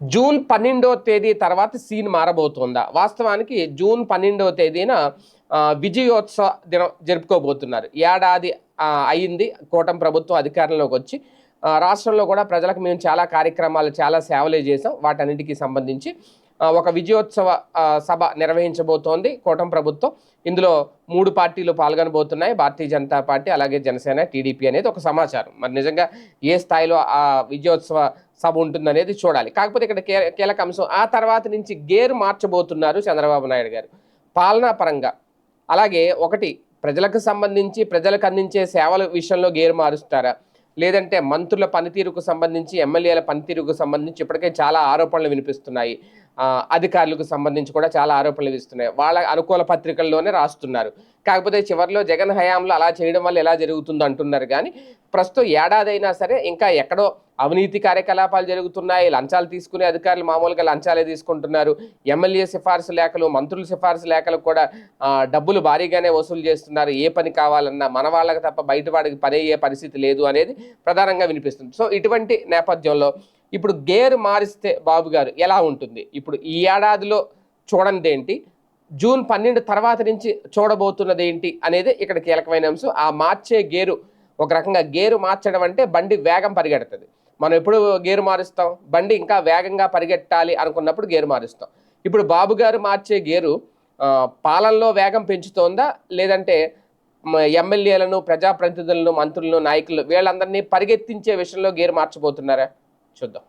June పన్నెండో తేదీ తర్వాత సీన్ మారబోతోందా? వాస్తవానికి జూన్ పన్నెండవ తేదీన విజయోత్సవ దినం జరుపుకోబోతున్నారు. ఏడాది అయింది. కూటమి ప్రభుత్వం అధికారంలోకి వచ్చి రాష్ట్రంలో కూడా ప్రజలకు మేము చాలా కార్యక్రమాలు చాలా సేవలే చేసాం వాటన్నిటికీ సంబంధించి ఒక విజయోత్సవ సభ నిర్వహించబోతోంది కూటమి ప్రభుత్వం. ఇందులో మూడు పార్టీలు పాల్గొనబోతున్నాయి. భారతీయ జనతా పార్టీ అలాగే జనసేన టీడీపీ అనేది ఒక సమాచారం. మరి నిజంగా ఏ స్థాయిలో ఆ విజయోత్సవ సభ ఉంటుందనేది చూడాలి. కాకపోతే ఇక్కడ కీలక అంశం ఆ తర్వాత నుంచి గేరు మార్చబోతున్నారు చంద్రబాబు నాయుడు గారు. పాలనా పరంగా అలాగే ఒకటి ప్రజలకు సంబంధించి ప్రజలకు అందించే సేవల విషయంలో గేరు మారుస్తారా? లేదంటే మంత్రుల పనితీరుకు సంబంధించి ఎమ్మెల్యేల పనితీరుకు సంబంధించి ఇప్పటికే చాలా ఆరోపణలు వినిపిస్తున్నాయి. అధికారులకు సంబంధించి కూడా చాలా ఆరోపణలు విస్తున్నాయి వాళ్ళ అనుకూల పత్రికల్లోనే రాస్తున్నారు. కాకపోతే చివరిలో జగన్ హయాంలో అలా చేయడం వల్ల ఎలా జరుగుతుంది అంటున్నారు. కానీ ప్రస్తుతం ఏడాది సరే ఇంకా ఎక్కడో అవినీతి కార్యకలాపాలు జరుగుతున్నాయి. లంచాలు తీసుకునే అధికారులు మామూలుగా లంచాలే తీసుకుంటున్నారు. ఎమ్మెల్యే సిఫార్సు లేఖలు మంత్రుల సిఫార్సు లేఖలు కూడా డబ్బులు భారీగానే వసూలు చేస్తున్నారు. ఏ పని కావాలన్నా మన వాళ్ళకి తప్ప బయట వాడికి పని అయ్యే పరిస్థితి లేదు అనేది ప్రధానంగా వినిపిస్తుంది. సో ఇటువంటి నేపథ్యంలో ఇప్పుడు గేర్ మారిస్తే బాబు గారు ఎలా ఉంటుంది? ఇప్పుడు ఈ ఏడాదిలో చూడండి ఏంటి? జూన్ పన్నెండు తర్వాత నుంచి చూడబోతున్నది ఏంటి అనేది ఇక్కడ కీలకమైన అంశం. ఆ మార్చే గేరు ఒక రకంగా గేరు మార్చడం అంటే బండి వేగం పరిగెడుతుంది. మనం ఎప్పుడు గేరు మారుస్తాం? బండి ఇంకా వేగంగా పరిగెట్టాలి అనుకున్నప్పుడు గేరు మారుస్తాం. ఇప్పుడు బాబు గారు మార్చే గేరు పాలనలో వేగం పెంచుతోందా? లేదంటే ఎమ్మెల్యేలను ప్రజాప్రతినిధులను మంత్రులను నాయకులు వీళ్ళందరినీ పరిగెత్తించే విషయంలో గేరు మార్చబోతున్నారా? చూద్దాం